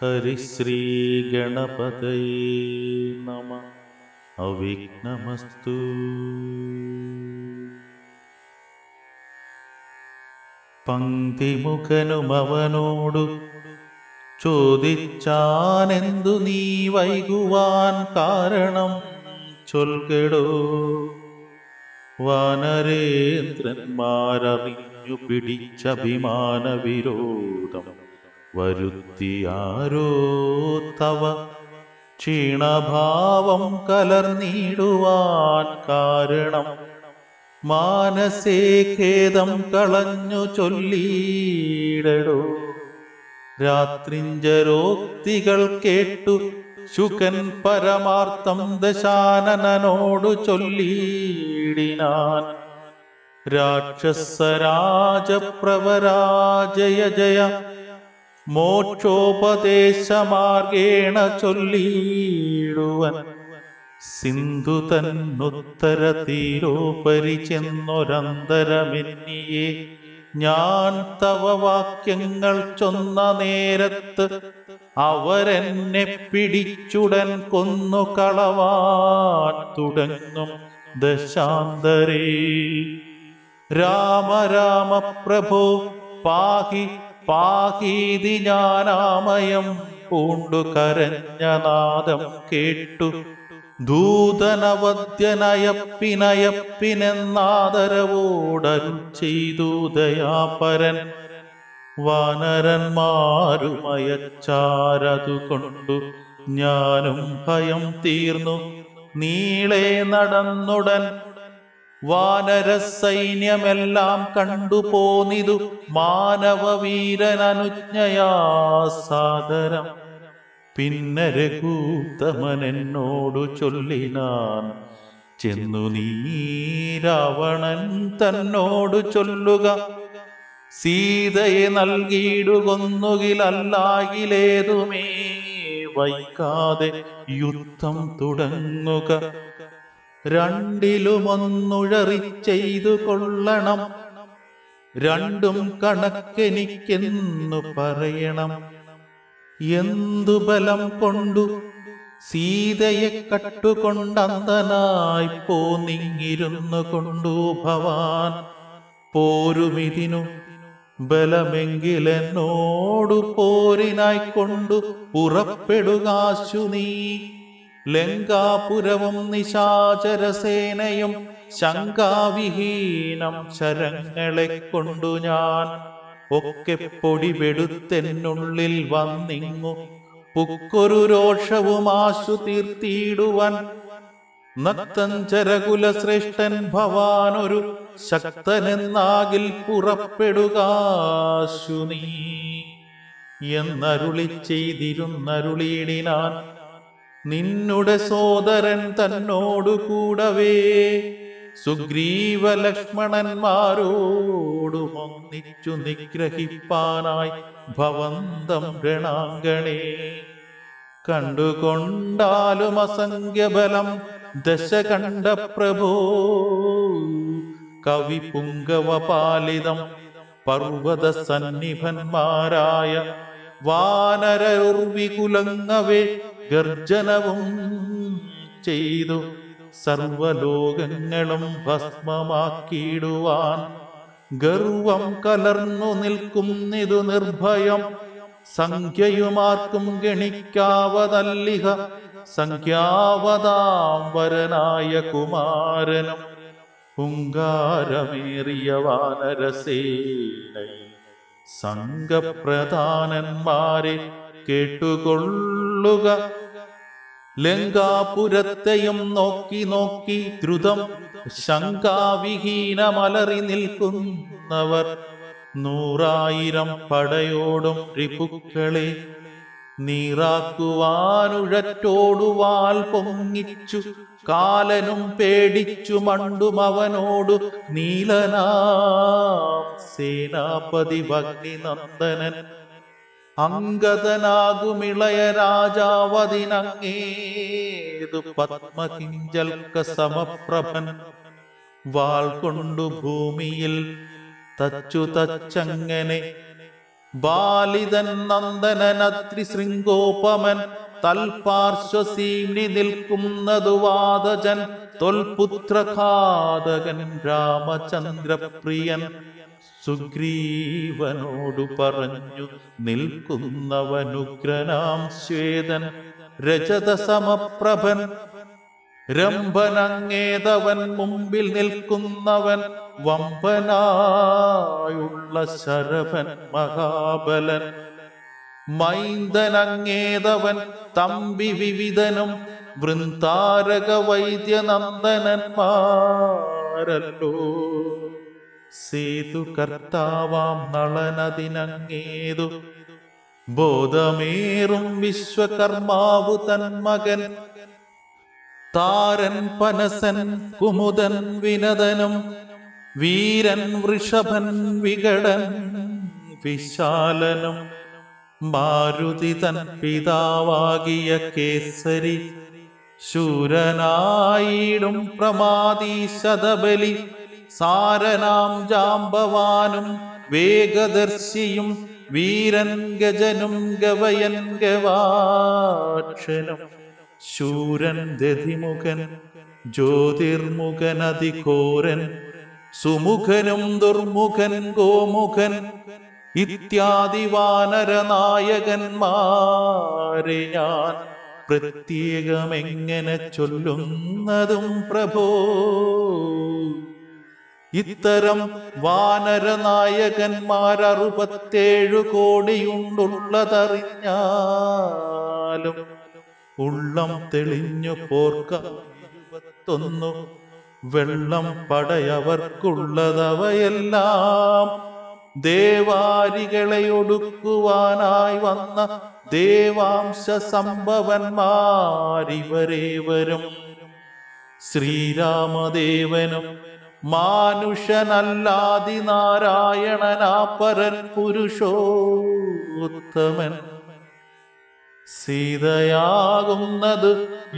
ഹരിശ്രീഗണപതയേ നമ അവിഘ്നമസ്തു പങ്ക്തിമുഖനുമവനോടു ചോദിച്ചാനെന്തു നീ വൈകുവാൻ കാരണം ചൊൽകടോ? വാനരേന്ദ്രന്മാരറിഞ്ഞു പിടിച്ചഭിമാന വിരോധം വരുത്തിയാരോ തവ? ക്ഷീണഭാവം കലർന്നിടുവാൻ കാരണം മാനസേ ഖേദം കളഞ്ഞു ചൊല്ലിയിടടോ രാത്രിഞ്ചരോക്തികൾ കേട്ടു ശുകൻ പരമാർത്ഥം ദശാനനോടു ചൊല്ലിയിടിനാൻ രാക്ഷസരാജപ്രവരാജയ ജയ മോക്ഷോപദേശമാർഗേണ ചൊല്ലിയിടുവൻ സിന്ധു തന്നുത്തര തീരോപരി ചെന്നൊരന്തരമെന്നിയെ. ഞാൻ തവ വാക്യങ്ങൾ ചൊന്ന നേരത്ത് അവരെന്നെ പിടിച്ചുടൻ കൊന്നു കളവാൻ തുടങ്ങും ദശാന്തരേ. രാമ രാമ പ്രഭു പാഹി പാഹീതി ഞാനാമയം പൂണ്ടു കരഞ്ഞ നാദം കേട്ടു. ദൂതനവദ്യനയപ്പിനയപ്പിനെന്നാദരവോടൻ ചെയ്തു ദയാപരൻ. വാനരന്മാരുമയച്ചാരതുകൊണ്ടു ഞാനും ഭയം തീർന്നു. നീളെ നടന്നുടൻ വാനര സൈന്യമെല്ലാം കണ്ടുപോന്നിതു മാനവവീരനനുജ്ഞയാ സാദരം പിന്നെ രഘൂത്തമൻ എന്നോടു ചൊല്ലിനാൻ ചെന്നു നീ രാവണൻ തന്നോടു ചൊല്ലുക. സീതയെ നൽകിയിടുകൊന്നുകിലല്ലാകിലേതുമേ വൈകാതെ യുദ്ധം തുടങ്ങുക. രണ്ടിലുമൊന്നുഴറി ചെയ്തു കൊള്ളണം രണ്ടും കണക്കെനിക്കെന്നു പറയണം. എന്തു ബലം കൊണ്ടു സീതയെ കട്ടുകൊണ്ടന്തനായി പോന്നിങ്ങിരുന്നു കൊണ്ടു ഭവാൻ. പോരുമിതിനു ബലമെങ്കിലെന്നോടു പോരിനായി കൊണ്ടു പുറപ്പെടുകാശു നീ. ലങ്കാപുരവും നിശാചരസേനയും ശങ്കാവിഹീനം ശരങ്ങളെ കൊണ്ടു ഞാൻ. ഒക്കെ പൊടിപെടുത്തെന്നുള്ളിൽ വന്നിങ്ങു. പുക്കൊരു രോഷവും ആശു തീർത്തിയിടുവാൻ നക്തഞ്ചരകുല ശ്രേഷ്ഠൻ ഭവാനൊരു ശക്തനെന്നാകിൽ പുറപ്പെടുക എന്നരുളി ചെയ്തിരുന്നരുളിയിടിനാൻ നിന്നുടെ സോദരൻ തന്നോടു കൂടവേ സുഗ്രീവ ലക്ഷ്മണന്മാരോടു ഒന്നിച്ചു നിഗ്രഹിപ്പാനായി ഭവന്തം രണാങ്കണേ. കണ്ടുകൊണ്ടാലും അസംഖ്യബലം ദശകണ്ഠ പ്രഭോ കവി പുങ്കവപാലിതം പർവത സന്നിഭന്മാരായ വാനരർവികുലങ്ങവേ ഗർജനവും ചെയ്തു സർവലോകങ്ങളും ഭസ്മമാക്കിയിടുവാൻ. ഗർവം കലർന്നു നിൽക്കുന്നിതു നിർഭയം സംഖ്യയുമാർക്കും ഗണിക്കാവതല്ലിഹ സംഖ്യാവതാംബരനായ കുമാരനും ഹുങ്കാരമേറിയ വാനരസേനയിൽ സംഘപ്രധാനന്മാരെ കേട്ടുകൊള്ളുക. ലങ്കാപുരത്തെയും നോക്കി നോക്കി ദ്രുതം ശങ്കാവിഹീനമലറി നിൽക്കുന്നവർ നൂറായിരം പടയോടും റിപുക്കളെ നീറാക്കുവാനുഴറ്റോടുവാൽ പൊങ്ങിച്ചു. കാലനും പേടിച്ചു മണ്ടും അവനോടു നീലനാം സേനാപതി ഭഗ്നിനന്ദനൻ അങ്കദനാകുമിളയ രാജാവതിനങ്ങേതു പത്മകിഞ്ചൽക്ക സമപ്രഭൻ വാൾ കൊണ്ടു ഭൂമിയിൽ തച്ചു തച്ചങ്ങനെ ബാലിതൻ നന്ദനനത്രി ശൃംഗോപമൻ തൽപാർശ്വസീനി നിൽക്കുന്നതു വാദജൻ തൊൽപുത്രഘാതകൻ രാമചന്ദ്രപ്രിയൻ. സുഗ്രീവനോടു പറഞ്ഞു നിൽക്കുന്നവനുഗ്രനാം ശ്വേതൻ രജത സമപ്രഭൻ രംഭനങ്ങേതവൻ മുമ്പിൽ നിൽക്കുന്നവൻ വമ്പനായുള്ള ശരഭൻ മഹാബലൻ. മൈന്ദനങ്ങേതവൻ തമ്പി വിവിധനും വൃന്ദാരക വൈദ്യനന്ദനന്മാരല്ലോ സേതു കർത്താവാം നളനദിനങ്ങേതു. ബോധമേറും വിശ്വകർമാവു തൻ മകൻ താരൻ പനസൻ കുമുദൻ വിനദനം വീരൻ വൃഷഭൻ വികടൻ വിശാലനും മാരുതി തൻ പിതാവാകിയ കേസരി ശൂരനായിടും പ്രമാദി ശതബലി സാരനാം ജാമ്പവാനും വേഗദർശിയും വീരൻ ഗജനും ഗവയൻ ഗവാക്ഷനും. ശൂരൻ ദധിമുഖൻ ജ്യോതിർമുഖൻ അതിഘോരൻ സുമുഖനും ദുർമുഖൻ ഗോമുഖൻ ഇത്യാദി വാനരനായകന്മാരെ ഞാൻ പ്രത്യേകമെങ്ങനെ ചൊല്ലുന്നതും പ്രഭോ? ഇത്തരം വാനരനായകന്മാരറുപത്തേഴു കോടിയുണ്ടുള്ളതറിഞ്ഞാലും ഉള്ളം തെളിഞ്ഞു പോർക്ക. ഇരുപത്തൊന്നു. വെള്ളം പടയവർക്കുള്ളതവയെല്ലാം ദേവാരികളെ ഒടുക്കുവാനായി വന്ന ദേവാംശ സംഭവന്മാരിവരേവരും ശ്രീരാമദേവനും മാനുഷനല്ലാതി നാരായണനാപരൻ പുരുഷോത്തമൻ സീതയാകുന്നത്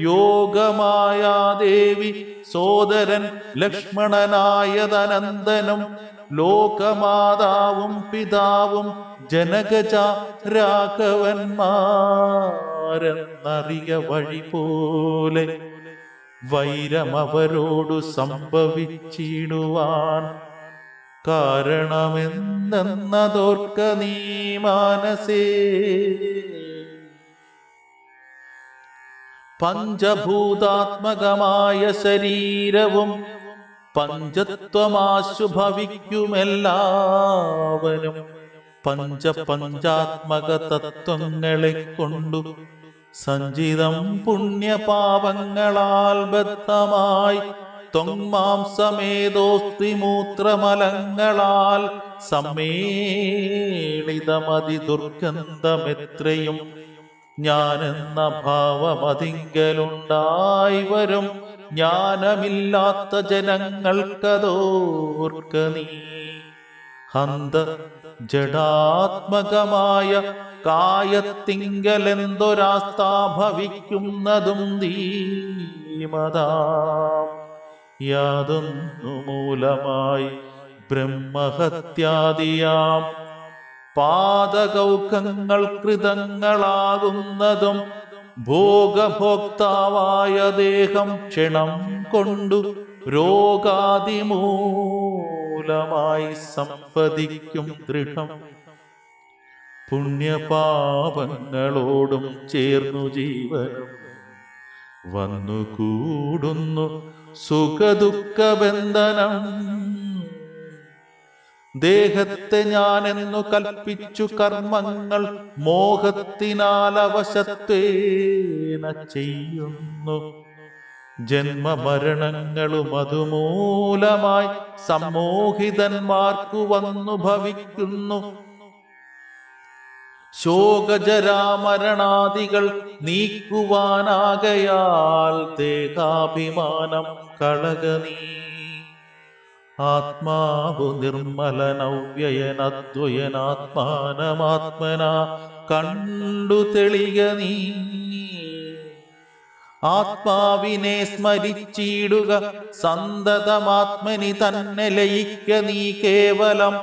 യോഗമായ ദേവി സോദരൻ ലക്ഷ്മണനായതനന്ദനും ലോകമാതാവും പിതാവും ജനകജ രാഘവന്മാരെന്നറിയ വഴി പോലെ വൈരമവരോടു സംഭവിച്ചിടുവാൻ കാരണമെന്തെന്നതോർക്ക നീ മാനസേ. പഞ്ചഭൂതാത്മകമായ ശരീരവും പഞ്ചത്വമാശുഭവിക്കുമെല്ലാവനും പഞ്ചപഞ്ചാത്മക തത്വങ്ങളെ കൊണ്ടു സഞ്ചിതം പുണ്യപാപങ്ങളാൽ ബദ്ധമായി തൊങ്മാംസമേതോസ്തി മൂത്രമലങ്ങളാൽ സമ്മേളിതമതി ദുർഗന്ധമെത്രയും ഞാനെന്ന ഭാവമതിങ്കലുണ്ടായി വരും. ജ്ഞാനമില്ലാത്ത ജനങ്ങൾക്കതോർക്ക നീ. ഹന്ത ജഡാത്മകമായ കായത്തിങ്കലെന്തൊരാസ്ഥാ ഭവിക്കുന്നതും ധീമതാം യാതൊന്നു മൂലമായി ബ്രഹ്മഹത്യാദിയാം. പാദകൗഖങ്ങൾ കൃതങ്ങളാകുന്നതും ഭോഗഭോക്താവായ ദേഹം ക്ഷണം കൊണ്ടു രോഗാതിമൂലമായി സംവദിക്കും ദൃഢം. പുണ്യപാപങ്ങളോടും ചേർന്നു ജീവനും വന്നുകൂടുന്നു സുഖദുഃഖബന്ധനം. ദേഹത്തെ ഞാനെന്നു കൽപ്പിച്ചു കർമ്മങ്ങൾ മോഹത്തിനാൽ അവശത്വേന ചെയ്യുന്നു. ജന്മമരണങ്ങളും അതുമൂലമായി സമ്മോഹിതന്മാർക്കു വന്നു ഭവിക്കുന്നു. ശോകജരാമരണാദികൾ നീക്കുവാനാകയാൽ ദേഹാഭിമാനം കളകനീ ആത്മാവു നിർമ്മലനവ്യയനദ്വയനാത്മാനമാത്മന കണ്ടു തെളിയ നീ. ആത്മാവിനെ സ്മരിച്ചിടുക സന്തതമാത്മനി തന്നെ ലയിക്ക നീ കേവലം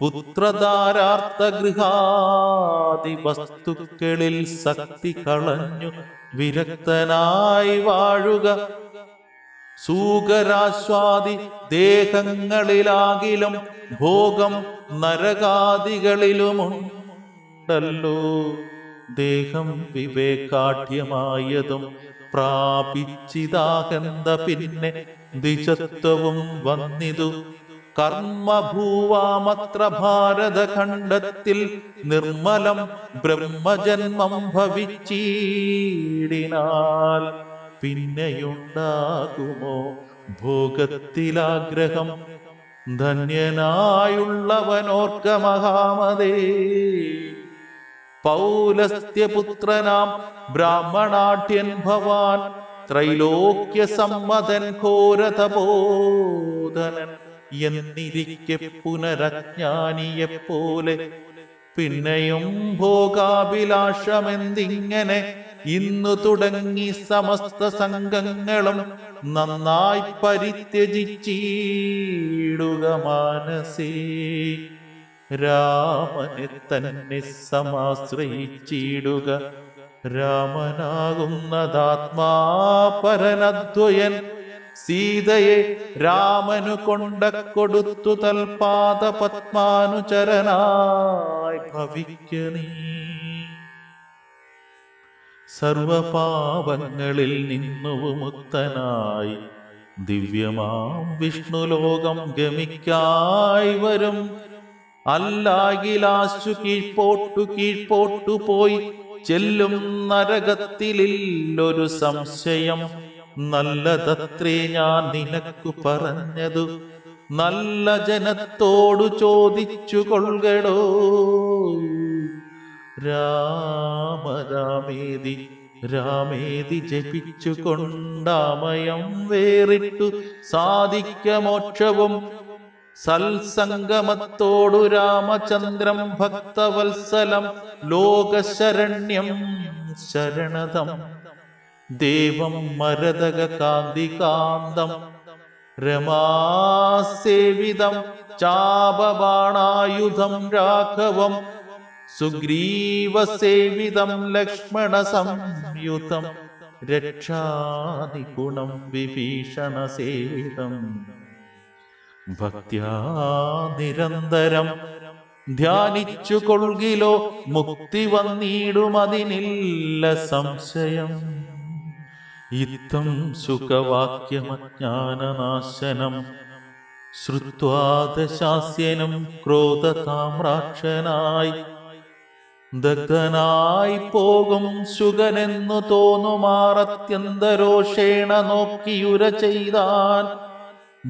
പുത്രധാരാർത്ഥ ഗൃഹാദി വസ്തുക്കളിൽ ശക്തി കളഞ്ഞു വിരക്തനായി വാഴുക സൂകരാസ്വാദി ദേഹങ്ങളിലാകിലും ഭോഗം നരകാദികളിലുമുണ്ടല്ലോ. ദേഹം വിവേകാഠ്യമായതും പ്രാപിച്ചിതാകന്ത പിന്നെ ദിശത്വവും വന്നിതു. കർമ്മഭൂവാമത്ര ഭാരതഖണ്ഡത്തിൽ നിർമ്മലം ബ്രഹ്മജന്മം ഭവിച്ചീടിനാൽ. പിന്നെയുണ്ടാകുമോ? ഭോഗത്തിലാഗ്രഹം ധന്യനായുള്ളവനോർക്ക മഹാമതേ. പൗലസ്ത്യപുത്രനാം ബ്രാഹ്മണാട്യൻ ഭവാൻ ത്രൈലോക്യ സമ്മതൻ ഘോരതബോധനൻ എന്നിരിക്കെ പുനരജ്ഞാനിയെപ്പോലെ പിന്നെയും ഭോഗാഭിലാഷമെന്തിങ്ങനെ ഇന്നു തുടങ്ങി സമസ്ത സംഘങ്ങളും നന്നായി പരിത്യജിച്ചിടുക മാനസേ. രാമനെ തന്നെ സമാശ്രയിച്ചിടുക. രാമനാകുന്നതാത്മാ പരനദ്വയൻ സീതയെ രാമനു കൊണ്ട കൊടുത്തു തൽപാദ പത്മാനുചരനായി ഭവിക്ക നീ സർവപാപങ്ങളിൽ നിന്നു വിമുക്തനായി ദിവ്യമാം വിഷ്ണുലോകം ഗമിക്കായി വരും. അല്ലാകിലാശു കീഴ്പോട്ടു കീഴ്പോട്ടു പോയി. ചെല്ലും നരകത്തിലില്ലൊരു സംശയം. നല്ലതത്രേ ഞാൻ നിനക്കു പറഞ്ഞതു. നല്ല ജനത്തോടു ചോദിച്ചു കൊள்കടോ രാമരാമേതി രാമേതി ജപിച്ചു കൊണ്ടാമയം വേറിട്ടു. സാധിക്ക മോക്ഷവും സൽസംഗമത്തോടു രാമചന്ദ്രം ഭക്തവത്സലം ലോകശരണ്യം ശരണതം. ദേവം മരതക കാന്തികാന്തം രമാസേവിതം ചാപബാണായുധം രാഘവം സുഗ്രീവസേവിതം ലക്ഷ്മണ സംയുതം രക്ഷാതിഗുണം വിഭീഷണ സേവിതം ഭക്ത്യാ നിരന്തരം ധ്യാനിച്ചു കൊള്ളിലോ മുക്തി വന്നിടുമതിനില്ല സംശയം. ഇത്തം സുഖവാക്യമജ്ഞാനനാശനം ശ്രുത്വാദശാസ്യനും ക്രോധതാമ്രാക്ഷനായി ദഗ്ധനായി പോകും ശുഗനെന്നു തോന്നുമാറത്യന്തരോഷേണ നോക്കിയുര ചെയ്താൻ.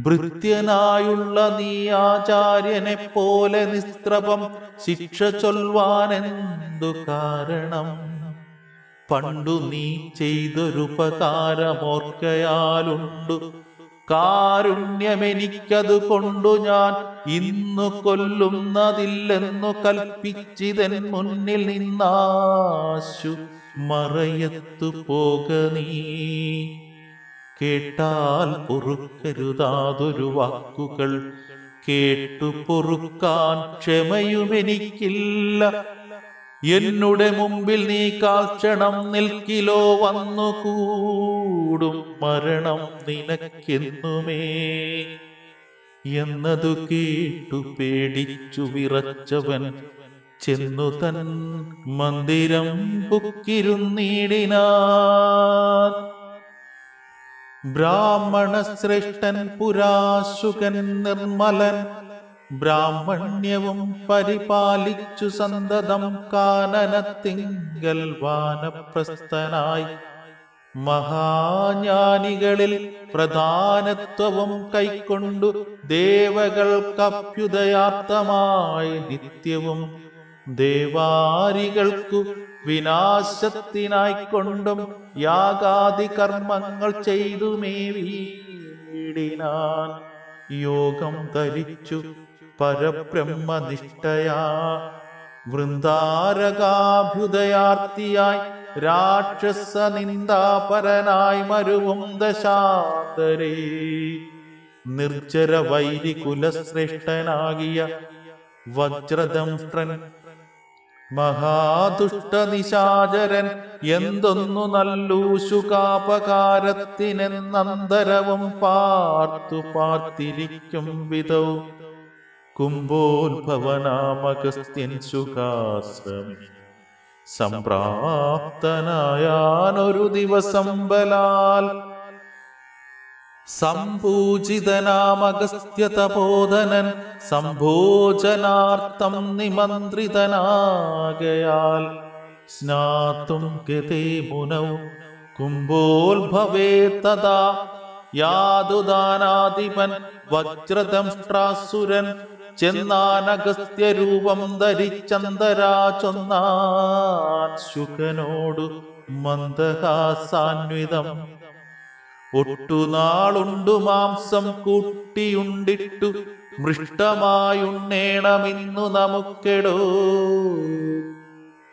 ഭൃത്യനായുള്ള നീ ആചാര്യനെ പോലെ നിസ്ത്രപം ശിക്ഷ ചൊൽവാനെന്തു കാരണം? പണ്ടു നീ ചെയ്തൊരുപകാരമോർക്കയാലുണ്ടു. കാരുണ്യമെനിക്കതു കൊണ്ടു ഞാൻ ഇന്നു കൊല്ലുന്നതില്ലെന്നു കൽപ്പിച്ചിതൻ മുന്നിൽ നിന്നാശു മറയത്തു പോക നീ. കേട്ടാൽ പൊറുക്കരുതാതൊരു വാക്കുകൾ കേട്ടു പൊറുക്കാൻ ക്ഷമയുമെനിക്കില്ല. എന്നുടെ മുമ്പിൽ നീ കാൽക്ഷണം നിൽക്കിലോ വന്നു കൂടും മരണം നിനക്കെന്നുമേ. എന്നതു കേട്ടു പേടിച്ചു വിറച്ചവൻ. ചെന്നു തൻ മന്ദിരം പുക്കിരുന്നീടിനാ ബ്രാഹ്മണ ശ്രേഷ്ഠൻ പുരാശുകൻ നിർമ്മലൻ ബ്രാഹ്മണ്യവും പരിപാലിച്ചു സന്തതം കാനനത്തിങ്കൽ വാനപ്രസ്ഥനായി. മഹാജ്ഞാനികളിൽ പ്രധാനത്വവും കൈക്കൊണ്ടു ദേവകൾക്കഭ്യുദയാർത്ഥമായി നിത്യവും ദേവാരികൾക്കു വിനാശത്തിനായിക്കൊണ്ടും യാഗാദി കർമ്മങ്ങൾ ചെയ്തുമേവീടിനാൻ. യോഗം ധരിച്ചു പരബ്രഹ്മനിഷ്ഠയാ. വൃന്ദാരകാഭ്യുദയാർത്തിയായി രാക്ഷസ നിന്ദാപരനായി മരുവും ദശാന്തരേ. നിർജര വജ്രദംഷ്ട്രൻ മഹാദുഷ്ടനിശാചരൻ എന്തൊന്നു നല്ലു ശുകാപകാരത്തിനെന്നന്തരവും പാർത്തു പാർത്തിരിക്കും വിധൗ കുംഭോത്ഭവനാമഗസ്ത്യൻ സുഖാശ്രമി സംപ്രാപ്തനായാനൊരു ദിവസം ബലാൽ സംപൂജിതനാമഗസ്ത്യ തപോധനൻ സംഭോജനാർത്ഥം നിമന്ത്രിതനാകയാൽ സ്നാത്തും ഗതേ മുനൗ കുംഭോത്ഭവേ തഥാ യാതുദാനാധിപൻ വജ്രദംഷ്ട്രാസുരൻ ചെന്നാനഗസ്ത്യ രൂപം ധരിച്ചന്തരാ ചൊന്നാൻ ശുകനോടു മന്ദഹാസാന്വിതം. ഒട്ടുനാളുണ്ടു മാംസം കൂട്ടിയുണ്ടിട്ടു മൃഷ്ടമായുണ്ണേണമിന്നു നമുക്കെടോ.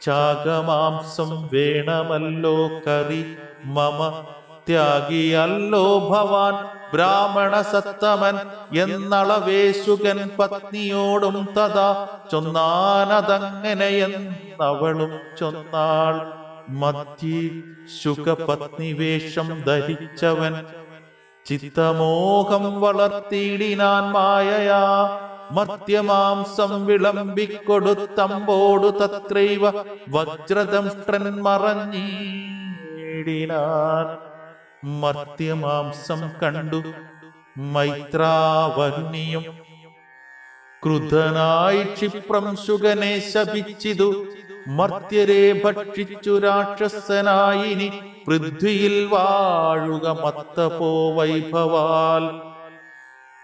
ചാകമാംസം വേണമല്ലോ കറി മമ ത്യാഗിയല്ലോ ഭവാൻ ബ്രാഹ്മണ സത്തമൻ എന്നളവേശുകൻ പത്നിയോടും തഥാ ചൊന്നാനതങ്ങനെയെന്നവളും ചൊന്നാൾ. മധ്യേ ശുഖപത്നി വേഷം ധരിച്ചവൻ ചിത്തമോഹം വളർത്തിയിടിനാൻ മായയാ. മദ്യമാംസം വിളമ്പിക്കൊടുത്തമ്പോടു തത്രൈവ വജ്രദംഷ്ട്രൻ മറഞ്ഞിടിനാൻ. മർത്യമാംസം കണ്ടു. മൈത്രാവരുണിയും ക്രുധനായി ക്ഷിപ്രം ശുഗനെ ശപിച്ചിതു. മർത്യരെ ഭക്ഷിച്ചു രാക്ഷസനായിനി. പൃഥ്വിയിൽ വാഴുക മത്തപോ വൈഭവാൽ.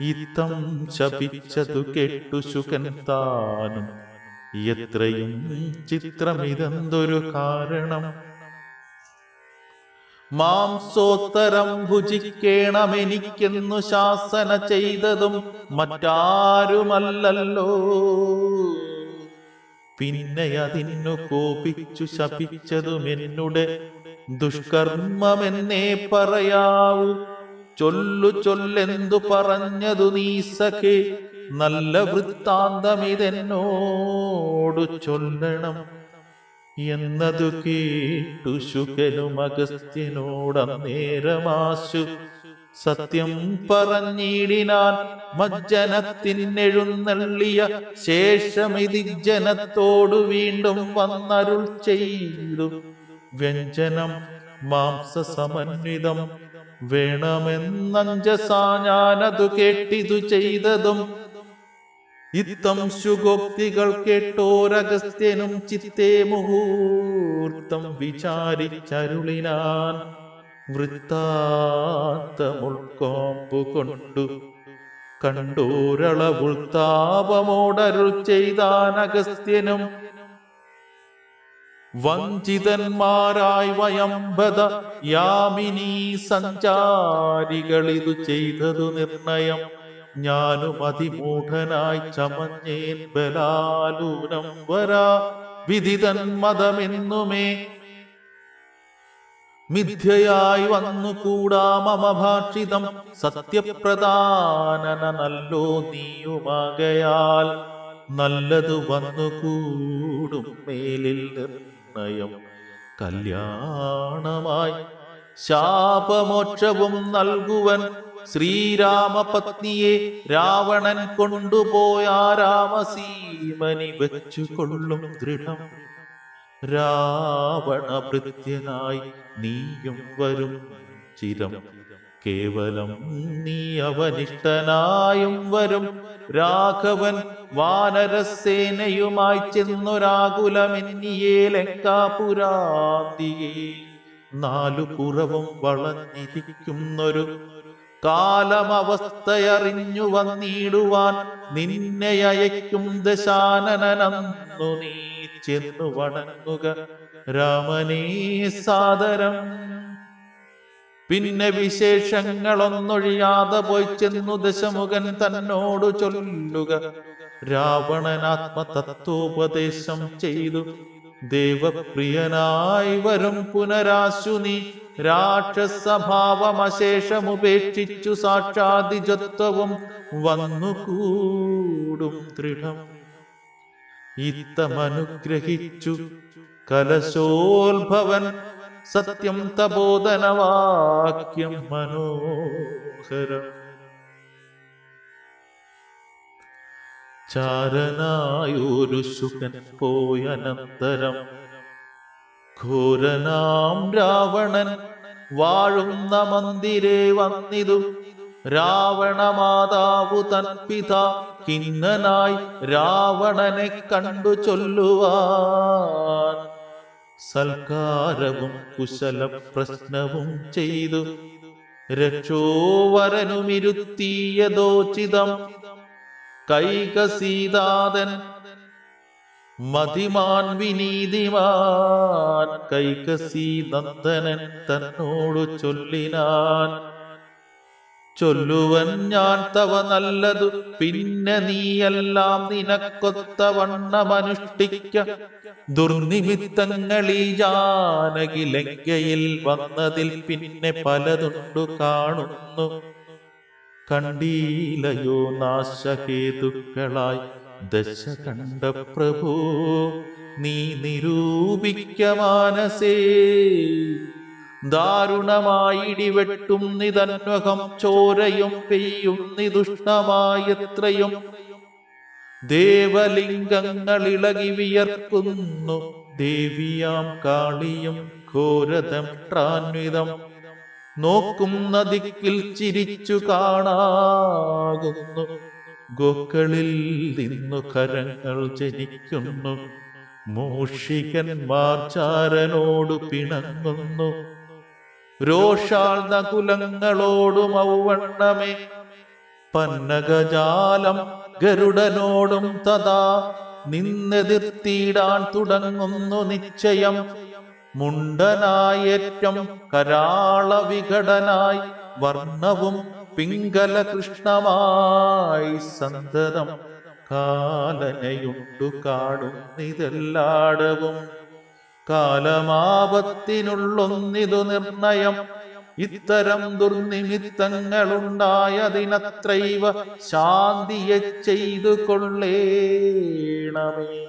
ഇത്തം ശപിച്ചതു കെട്ടു ശുകൻ താനും. എത്രയും ചിത്രമിതെന്തൊരു കാരണം. മാംസോത്തരം ഭുജിക്കേണമെനിക്കെന്നു ശാസന ചെയ്തതും മറ്റാരുമല്ലല്ലോ. പിന്നെ അതിനു കോപിച്ചു ശപിച്ചതും എന്നുടെ ദുഷ്കർമ്മമെന്നേ പറയാവൂ. ചൊല്ലു ചൊല്ലെന്തു പറഞ്ഞതു നീ സഖേ നല്ല വൃത്താന്തമിതെന്നോടു ചൊല്ലണം. എന്നതു കേട്ടു ശുകനും അഗസ്ത്യനോടന്നേരമാശു സത്യം പറഞ്ഞിടിനാൻ മജ്ജനത്തിനെഴുന്നള്ളിയ ശേഷമിതി ജനത്തോടു വീണ്ടും വന്നരുൾ ചെയ്തു. വ്യഞ്ജനം മാംസസമന്വിതം വേണമെന്നഞ്ചസാ ഞാനതു കേട്ടിതു ചെയ്തതും ഇത്തം ശുഗോക്തികൾ കേട്ടോരഗസ്ത്യനും ചിത്തേ മുഹൂർത്തം വിചാരിച്ചരുളിനാൻ വൃത്താത്തമുൾക്കോമ്പു കൊണ്ടു. കണ്ടോരളവുൾത്താപമോടരുൾ ചെയ്താൻ അഗസ്ത്യനും വഞ്ചിതന്മാരായി വയംബത യാമിനി സഞ്ചാരികളിതു ചെയ്തതു നിർണയം. ഞാനും അതിമൂഢനായി ചമഞ്ഞേൻ ബലാലൂനം വരാ. വിദിതൻ മതമെന്നുമേ. മിഥ്യയായി വന്നു കൂടാ മമ ഭാഷിതം സത്യപ്രധാനന നല്ലോ നീയുമാകയാൽ. നല്ലതു വന്നു കൂടും മേലിൽ നിർണയം. കല്യാണമായി ശാപമോക്ഷവും നൽകുവൻ ശ്രീരാമപത്നിയെ രാവണൻ കൊണ്ടുപോയ രാമസീമനി വെച്ചു കൊള്ളും ദൃഢം. രാവണഭൃത്യനായി നീയും വരും ചിരം. കേവലം നീ അവനിഷ്ടനായും വരും. രാഘവൻ വാനരസേനയുമായി ചെന്നൊരാകുലമെന്നിയേ ലങ്കാപുരാന്തിയെ. നാലു പുറവും വളഞ്ഞിരിക്കുന്നൊരു കാലമവസ്ഥയറിഞ്ഞു വന്നിടുവാൻ നിന്നെ അയക്കും ദശാനനന്നു നീ ചെന്നു വണങ്ങുക. രാമനേ സാദരം. പിന്നെ വിശേഷങ്ങളൊന്നൊഴിയാതെ പോയി ചെന്നു ദശമുഖൻ തന്നോടു ചൊല്ലുക. രാവണൻ ആത്മതത്വോപദേശം ചെയ്തു. ദേവപ്രിയനായി വരും പുനരാശു നീ. രാക്ഷസഭാവമശേഷമുപേക്ഷിച്ചു സാക്ഷാതിജത്വവും വന്നുകൂടും ദൃഢം. ഇത്തമനുഗ്രഹിച്ചു കലശോത്ഭവൻ സത്യം തബോധനവാക്യം മനോഹരം. ചാരനായൊരു ശുകൻ പോയനന്തരം ഘോരനാം രാവണൻ വാഴുന്ന മന്ദിരേ വന്നിതു. രാവണ മാതാവു തൻ പിത കിന്നനായി രാവണനെ കണ്ടു ചൊല്ലുവാൻ. സൽക്കാരവും കുശല പ്രശ്നവും ചെയ്തു. രക്ഷോവരനുമിരുത്തിയതോചിതം കൈകസീതാതൻ മതിമാൻ വിനീതിമാൻ കൈകസി നന്ദനൻ തന്നോടു ചൊല്ലിനാൻ. ചൊല്ലുവൻ ഞാൻ തവ നല്ലതു പിന്നെ നീയെല്ലാം നിനക്കൊത്ത വണ്ണമനുഷ്ഠിക്ക. ദുർനിമിത്തങ്ങളീ ജാനകി ലങ്കയിൽ വന്നതിൽ പിന്നെ പലതുണ്ടു കാണുന്നു. കണ്ടീലയോ നാശഹേതുക്കളായി ദശ കണ്ട പ്രഭു നീ നിരൂപിക്ക മാനസേ. ദാരുണമായിടിവെട്ടും നിതന്വകം ചോരയും പെയ്യും നിദുഷ്ണമായത്രയും ദേവലിംഗങ്ങളിളകി വിയർക്കുന്നു ദേവിയാം കാളിയും ഘോരതം നോക്കും നദിക്കിൽ ചിരിച്ചു കാണാകുന്നു. ഗോക്കളിൽ നിന്നു കരങ്ങൾ ജനിക്കുന്നു. മൂഷികന്മാർ ചാരനോടു പിണങ്ങുന്നു. രോഷാൽ നകുലങ്ങളോടും ഔവണ്ണമേ. പന്നകജാലം ഗരുഡനോടും തഥാ നിന്നെതിർത്തിയിടാൻ തുടങ്ങുന്നു നിശ്ചയം. മുണ്ടനായേറ്റം കരാള വിഘടനായി വർണവും പിങ്കല കൃഷ്ണമായി സന്തതം കാലനയുണ്ടു കാണുന്നിതെല്ലാടവും. കാലമാപത്തിനുള്ളൊന്നിതു നിർണയം ഇത്തരം ദുർനിമിത്തങ്ങളുണ്ടായതിനത്രൈവ ശാന്തിയെ ചെയ്തു കൊള്ളേണമേ.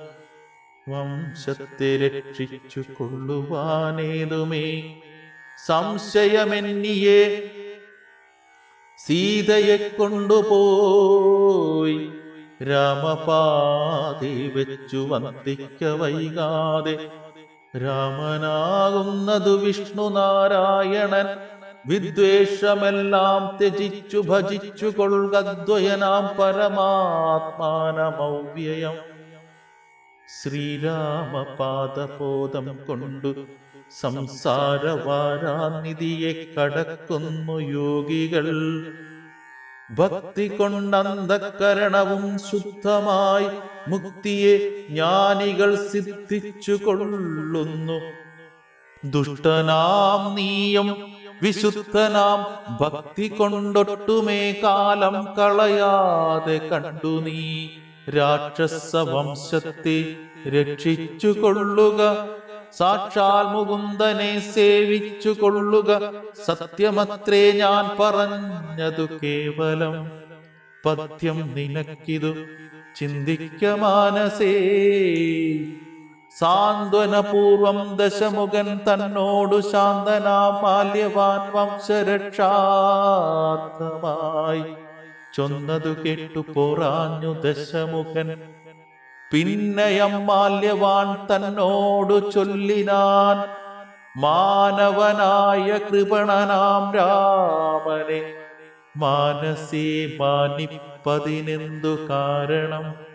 വംശത്തെ രക്ഷിച്ചു കൊള്ളുവാനേതുമേ. സംശയമെന്നിയെ സീതയെ കൊണ്ടുപോയി രാമപാതി വെച്ചു വന്ദിക്ക വൈകാതെ. രാമനാകുന്നതു വിഷ്ണു നാരായണൻ. വിദ്വേഷമെല്ലാം ത്യജിച്ചു ഭജിച്ചു കൊള്ളുകദ്വയനാം പരമാത്മാനമൗവ്യയം. ശ്രീരാമപാദബോധം കൊണ്ടു സംസാരവാരാനിധിയെ കടക്കുന്നു യോഗികൾ. ഭക്തി കൊണ്ടന്ധകരണവും ശുദ്ധമായി മുക്തിയെ ജ്ഞാനികൾ സിദ്ധിച്ചു കൊള്ളുന്നു. ദുഷ്ടനാം നീയും വിശുദ്ധനാം ഭക്തി കൊണ്ടൊട്ടുമേ കാലം കളയാതെ കണ്ടു നീ. രാക്ഷസ വംശത്തെ രക്ഷിച്ചു കൊള്ളുക സാക്ഷാൽ മുകുന്ദനെ സേവിച്ചു കൊള്ളുക. സത്യമത്രേ ഞാൻ പറഞ്ഞതു കേവലം. പദ്യം നിനക്കിതു. ചിന്തിക്ക മാനസേ. സാന്ത്വനപൂർവം ദശമുഖൻ തന്നോടു ശാന്തനാ മാല്യവാൻ വംശരക്ഷാർത്ഥമായി ചൊന്നതു കേട്ടു പോറാഞ്ഞു ദശമുഖൻ. പിന്നയം അമ്മാല്യവാൻ തന്നോടു ചൊല്ലിനാൻ മാനവനായ കൃപണനാം രാമനെ. മാനസേ മാനിപ്പതിനെന്തു കാരണം?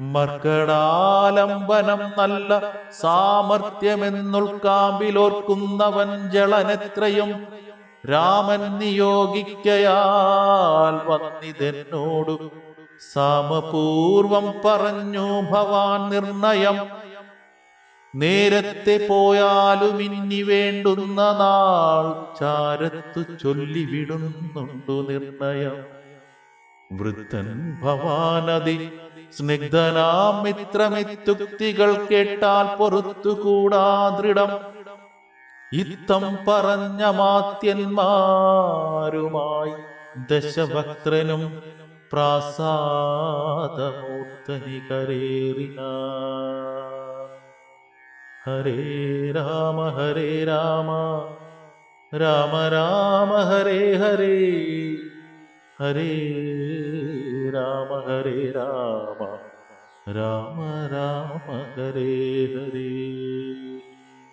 മർക്കടാലംബനം നല്ല സാമർഥ്യമെന്നുൾക്കാമ്പിലോർക്കുന്നവൻ ജളനെത്രയും രാമൻ നിയോഗിക്കയാൽ വന്നിതെന്നോടു സാമപൂർവം പറഞ്ഞു ഭവാൻ നിർണയം. നേരത്തെ പോയാലും ഇനി വേണ്ടുന്ന നാൾ ചാരത്തു ചൊല്ലിവിടുന്നുണ്ടു നിർണയം. വൃദ്ധൻ ഭവാനതി സ്നിഗ്ധനാം മിത്രമിത്തുക്തികൾ കേട്ടാൽ പൊറത്തുകൂടാ ദൃഢം. ഇത്തം പറഞ്ഞ മാത്യന്മാരുമായി ദശഭക്തനും प्रसात् उत्तरेण हरे राम हरे राम राम राम हरे हरे हरे राम हरे राम राम राम हरे हरे।